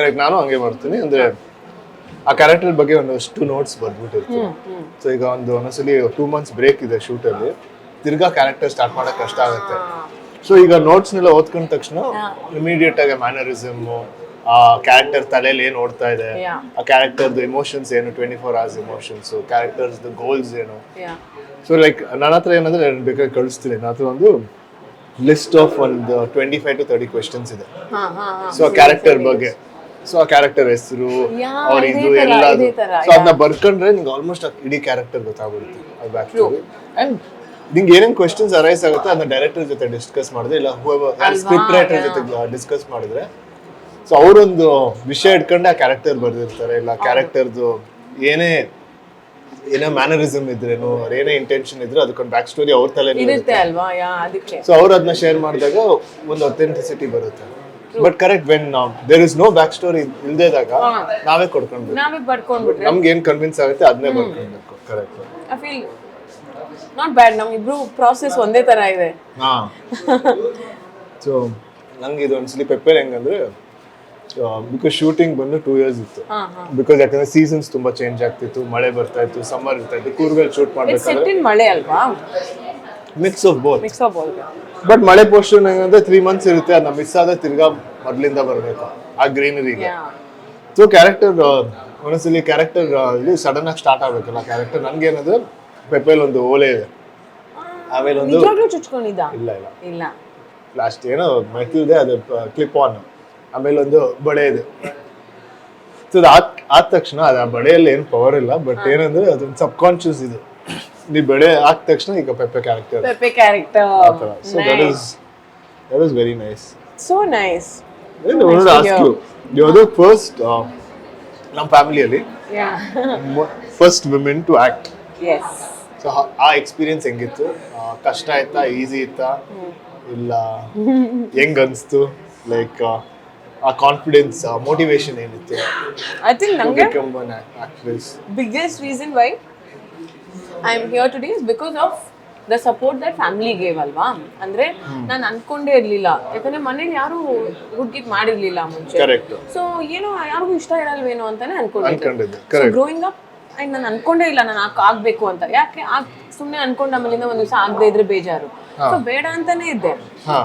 Correct ನಾನು ಹಂಗೆ ಮಾಡ್ತೀನಿ. ಅಂದ್ರೆ ಆ ಕ್ಯಾರೆಕ್ಟರ್ ಬಗ್ಗೆ ಒಂದಷ್ಟು ನೋಟ್ಸ್ ಬರ್ದ್ಬಿಟ್ಟಿರ್ತೀನಿ ಸೊ ಈಗ ಒಂದು ಒಂದೊಂದ್ಸಲಿ ಟೂ ಮಂತ್ಸ್ ಬ್ರೇಕ್ ಇದೆ ಶೂಟಲ್ಲಿ ತಿರ್ಗಾ ಕ್ಯಾರೆಕ್ಟರ್ ಸ್ಟಾರ್ಟ್ ಮಾಡಕ್ ಕಷ್ಟ ಆಗುತ್ತೆ. ಸೊ ಈಗ ನೋಟ್ಸ್ನೆಲ್ಲ ಓದ್ಕೊಂಡ ತಕ್ಷಣ ಇಮಿಡಿಯೇಟ್ ಆಗಿ ಮ್ಯಾನರಿಸಮ್ ಆ ಕ್ಯಾರೆಕ್ಟರ್ ತಲೆಯಲ್ಲಿ ಏನ್ ಓಡ್ತಾ ಇದೆ ಆ ಕ್ಯಾರೆಕ್ಟರ್ದು ಎಮೋಷನ್ಸ್ ಏನು twenty four hours emotions characters goals ಏನು. ಸೊ ಲೈಕ್ ನನ್ನ ಹತ್ರ ಏನಂದ್ರೆ ನಾನು ಬೇಕಾದ್ರೆ ಕಳಿಸ್ತೀನಿ. ನನ್ನ ಹತ್ರ ಒಂದು ಲಿಸ್ಟ್ ಆಫ್ ಒಂದು twenty five to thirty questions ಇದೆ ಸೊ ಕ್ಯಾರೆಕ್ಟರ್ ಬಗ್ಗೆ. ಸೊ ಆ ಕ್ಯಾರೆಕ್ಟರ್ ಹೆಸರು ಅವ್ರ ಇದು ಎಲ್ಲ ಸೊ ಅದನ್ನ ಬರ್ಕೊಂಡ್ರೆ ನಿಂಗೆ ಆಲ್ಮೋಸ್ಟ್ ಇಡೀ ಕ್ಯಾರೆಕ್ಟರ್ ಗೊತ್ತಾಗ್ಬಿಡುತ್ತೆ ಅದು ಬ್ಯಾಕ್ ಸ್ಟೋರಿ ಅಂಡ್ ನಿಂಗೆ ಏನೇನು ಕ್ವೆಶನ್ಸ್ ಅರೈಸ್ ಆಗುತ್ತೆ ಅದನ್ನ ಡೈರೆಕ್ಟರ್ ಜೊತೆ ಡಿಸ್ಕಸ್ ಮಾಡಿದ್ರೆ ಇಲ್ಲ ಸ್ಕ್ರಿಪ್ಟ್ ರೈಟರ್ ಜೊತೆ ಡಿಸ್ಕಸ್ ಮಾಡಿದ್ರೆ ಸೊ ಅವರೊಂದು ವಿಷಯ ಇಟ್ಕೊಂಡೆ ಆ ಕ್ಯಾರೆಕ್ಟರ್ ಬರ್ದಿರ್ತಾರೆ. ಇಲ್ಲ ಕ್ಯಾರೆಕ್ಟರ್ದು ಏನೇ ಏನೇ ಮ್ಯಾನರಿಸಮ್ ಇದ್ರೇನು ಏನೇ ಇಂಟೆನ್ಷನ್ ಇದ್ರೆ ಅದಕ್ಕೊಂದು ಬ್ಯಾಕ್ ಸ್ಟೋರಿ ಅವ್ರ ತಲೆ ಇರುತ್ತೆ ಅಲ್ವಾ? ಸೊ ಅವ್ರು ಅದನ್ನ ಶೇರ್ ಮಾಡಿದಾಗ ಒಂದು ಅಥೆಂಟಿಸಿಟಿ ಬರುತ್ತೆ. But correct when there is no back story ಇಲ್ದೇದಾಗ ನಾವೇ ಕೊಡ್ಕೊಂಡ್ಬಿಟ್ಟು ನಾವೇ ಬರ್ಕೊಂಡ್ಬಿಟ್ರೆ. ನಮ್ಗೆ ಏನ್ ಕನ್ವಿನ್ಸ್ ಆಗುತ್ತೆ ಅದನ್ನೇ ಬರ್ಕೊಳ್ಬೇಕು correct I feel not bad ನಮ್ಮಿಬ್ರು ಪ್ರಾಸೆಸ್ ಒಂದೇ ತರ ಇದೆ. ಹಾ. ಸೊ ನಂಗೆ ಇದು ಒಂದ್ಸಲಿ ಪೆಪ್ಪರ್ ಹೆಂಗಂದ್ರೆ ಬಿಕಾಸ್ ಶೂಟಿಂಗ್ ಬಂದು ಟೂ ಇಯರ್ಸ್ ಇತ್ತು. ಬಿಕಾಸ್ ಯಾಕಂದ್ರೆ ಸೀಸನ್ಸ್ ತುಂಬಾ ಚೇಂಜ್ ಆಗ್ತಿತ್ತು ಮಳೆ ಬರ್ತಾ ಇತ್ತು ಸಮ್ಮರ್ ಇರ್ತಾ ಇತ್ತು ಕೂರ್ಗಲ್ ಶೂಟ್ ಮಾಡ್ಬೇಕಾದ್ರೆ ಮಳೆ ಅಲ್ವಾ? Mix of both mix of both but ಮಳೆ ಪೋರ್ಷನ್ ಏನಂದ್ರೆ ತ್ರೀ ಮಂತ್ಸ್ ಇರುತ್ತೆ ಅದನ್ನ ಮಿಸ್ ಆದ್ರೆ ತಿರ್ಗಾ ಮೊದ್ಲಿಂದ ಬರಬೇಕು ಆ ಗ್ರೀನರಿಗೆ. ಸೊ ಕ್ಯಾರೆಕ್ಟರ್ ಒಂದೊಂದ್ಸಲಿ ಕ್ಯಾರೆಕ್ಟರ್ ಇಲ್ಲಿ ಸಡನ್ ಆಗಿ ಸ್ಟಾರ್ಟ್ ಆಗ್ಬೇಕಲ್ಲ ಕ್ಯಾರೆಕ್ಟರ್ ನನ್ಗೆ ಏನಂದ್ರೆ ಪೆಪ್ಪೆಲ್ ಒಂದು ಓಲೆ ಇದೆ. ಆಮೇಲೆ ಒಂದು ಇಲ್ಲ ಇಲ್ಲ. ಇಲ್ಲ. ಲಾಸ್ಟ್ ಏನೋ ಮೆಟಲ್ದೆ ಅದು ಕ್ಲಿಪ್ ಆನ್ ಆಮೇಲೆ ಒಂದು ಬಳೆ ಇದೆ. ಸೊ ಆದ ತಕ್ಷಣ ಅದು ಆ ಬಳೆಯಲ್ಲಿ ಏನು ಪವರ್ ಇಲ್ಲ ಬಟ್ ಏನಂದ್ರೆ ಅದೊಂದು ಸಬ್ ಕಾನ್ಶಿಯಸ್ ಇದು. ನೀವು ಬೆಳೆ ಆದ ತಕ್ಷಣ ಈಗ Pepe character Pepe character so that is that is very nice so nice ask you are the first ನಮ್ಮ ಫ್ಯಾಮಿಲಿಯಲ್ಲಿ ya first women to act as so ಆ ಎಕ್ಸ್ಪೀರಿಯನ್ಸ್ ಹೆಂಗಿತ್ತು? ಕಷ್ಟ ಆಯ್ತಾ? ಈಸಿ ಇತ್ತಾ? ಇಲ್ಲ? ಹೆಂಗ್ ಅನ್ಸ್ತು? ಲೈಕ್ ಆ ಕಾನ್ಫಿಡೆನ್ಸ್ ಮೋಟಿವೇಶನ್ ಏನಿತ್ತು? ಐ ಥಿಂಕ್ ನಂಗೆ biggest reason actress biggest am here to here because of the support that family gave ಅಲ್ವಾ? ಅಂದ್ರೆ ನಾನು ಅನ್ಕೊಂಡೇ ಇರ್ಲಿಲ್ಲ. ಯಾಕಂದ್ರೆ ಮನೇಲಿ ಯಾರು ಹುಡ್ಗಿಗ್ ಮಾಡಿರ್ಲಿಲ್ಲ ಮುಂಚೆ. ಸೊ ಏನೋ ಯಾರಿಗೂ ಇಷ್ಟ ಇರಲ್ವೇನೋ ಅಂತಾನೆ ಅನ್ಕೊಂಡಿದ್ದೆ. ಗ್ರೋಯಿಂಗ್ ಅಪ್ ಅಂಡ್ ನಾನು ಅನ್ಕೊಂಡೇ ಇಲ್ಲ ನಾನು ಆಗ್- ಆಗ್ಬೇಕು ಅಂತ. ಯಾಕೆ? ಆಗ್ ಸುಮ್ಮನೆ ಅನ್ಕೊಂಡ ಆಮೇಲಿಂದ ಒಂದ್ ದಿವಸ ಆಗದೆ ಇದ್ರೆ ಬೇಜಾರು. ಸೊ ಬೇಡ ಅಂತಾನೆ ಇದ್ದೆ.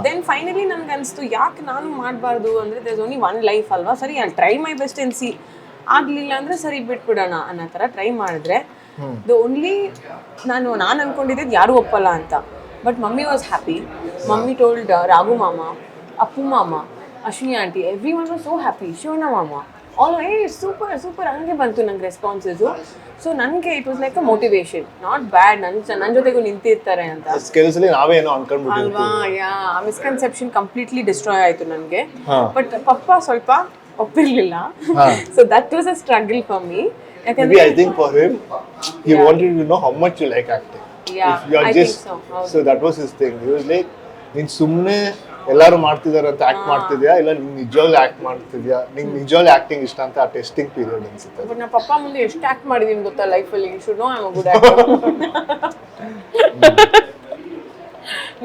ದೆನ್ ಫೈನಲಿ ನನ್ಗೆ ಅನ್ಸ್ತು ಯಾಕೆ ನಾನು ಮಾಡಬಾರ್ದು? ಅಂದ್ರೆ ದೇರ್ ಓನ್ಲಿ ಒನ್ ಲೈಫ್ ಅಲ್ವಾ? ಸರಿ I try my best and see ಆಗ್ಲಿಲ್ಲ ಅಂದ್ರೆ ಸರಿ ಬಿಟ್ಬಿಡೋಣ ಅನ್ನೋ ತರ ಟ್ರೈ ಮಾಡಿದ್ರೆ ದ ಓನ್ಲಿ ನಾನು ನಾನು ಅನ್ಕೊಂಡಿದ್ದೆ ಯಾರು ಒಪ್ಪಲ್ಲ ಅಂತ. But mummy was happy mummy told Raghu ಮಾಮ ಅಪ್ಪು ಮಾಮ Ashwini aunty every one was so happy Shivanna ಮಾಮ ಆಲ್ ಏ ಸೂಪರ್ ಸೂಪರ್ ಹಂಗೆ ಬಂತು ನಂಗೆ ರೆಸ್ಪಾನ್ಸಸ್ಸು ಸೊ ನನಗೆ it was like a motivation not bad ನನ್ನ ನನ್ನ ಜೊತೆಗೂ ನಿಂತಿರ್ತಾರೆ ಅಂತ. ಅಲ್ವಾ? ಯಾ ಮಿಸ್ಕನ್ಸೆಪ್ಷನ್ ಕಂಪ್ಲೀಟ್ಲಿ ಡಿಸ್ಟ್ರಾಯ್ ಆಯ್ತು ನನಗೆ. ಬಟ್ ಪಪ್ಪ ಸ್ವಲ್ಪ ಒಪ್ಪಿರ್ಲಿಲ್ಲ. So that was a struggle for me Maybe I think for him, he Yeah. wanted to know how much you like acting. Yeah, if you are I think just so. ಹೌದು. so that was his thing. He was like, ನೀನ್ ಸುಮ್ಮನೆ ಎಲ್ಲರೂ ಮಾಡ್ತಿದಾರೆ ಅಂತ act ಮಾಡ್ತಿದ್ಯಾ ಇಲ್ಲ ನೀನ್ ನಿಜವಾಗ್ಲೂ ಆಕ್ಟ್ ಮಾಡ್ತಿದ್ಯಾ ನಿಂಗೆ ನಿಜವಾಗ್ಲೂ ಆಕ್ಟಿಂಗ್ ಇಷ್ಟ ಅಂತ ಆ ಟೆಸ್ಟಿಂಗ್ ಪೀರಿಯಡ್ ಅನ್ಸುತ್ತೆ ಬಟ್ ನಮ್ಮ ಪಪ್ಪ ಮುಂದೆ ಎಷ್ಟು ಆಕ್ಟ್ ಮಾಡಿದೀನಿ ಗೊತ್ತಾ ಲೈಫಲ್ಲಿ you should know I am good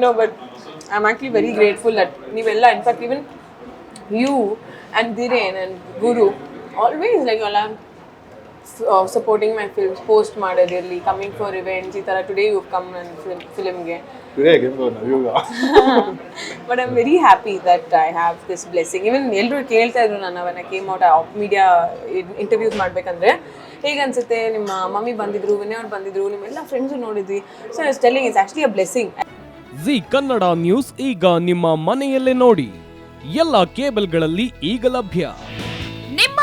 no but I am actually very grateful that ನೀವೆಲ್ಲ in fact even you and Dhiren and Guru always like ಎಲ್ಲ ಸಪೋರ್ಟಿಂಗ್ ಮೈ ಫಿಲ್ಮ್ಸ್ ಪೋಸ್ಟ್ ಮಾಡೋದಿರಲಿ ಕಮಿಂಗ್ ಫಾರ್ ಇವೆಂಟ್ಸ್ ಈ ಥರ today you come ನನ್ನ ಫಿಲ್ಮ್ಗೆ today again go ನವ್ಯೂಗ but I am very happy that I have this blessing even ಎಲ್ಲರೂ ಕೇಳ್ತಾ ಇದ್ರು ನಾನು ಅವನ ಕೇಮ್ ಔಟ್ ಮೀಡಿಯಾ ಇಂಟರ್ವ್ಯೂಸ್ ಮಾಡ್ಬೇಕಂದ್ರೆ. ಹೇಗೆ ಅನ್ಸುತ್ತೆ? ನಿಮ್ಮ ಮಮ್ಮಿ ಬಂದಿದ್ರು ವಿನಯ್ ಅವ್ರು ಬಂದಿದ್ರು ನಿಮ್ಮೆಲ್ಲ ಫ್ರೆಂಡ್ಸು ನೋಡಿದ್ವಿ. So is telling it's actually a blessing Zee Kannada news ಈಗ ನಿಮ್ಮ ಮನೆಯಲ್ಲೇ ನೋಡಿ. ಎಲ್ಲ ಕೇಬಲ್ಗಳಲ್ಲಿ ಈಗ ಲಭ್ಯ.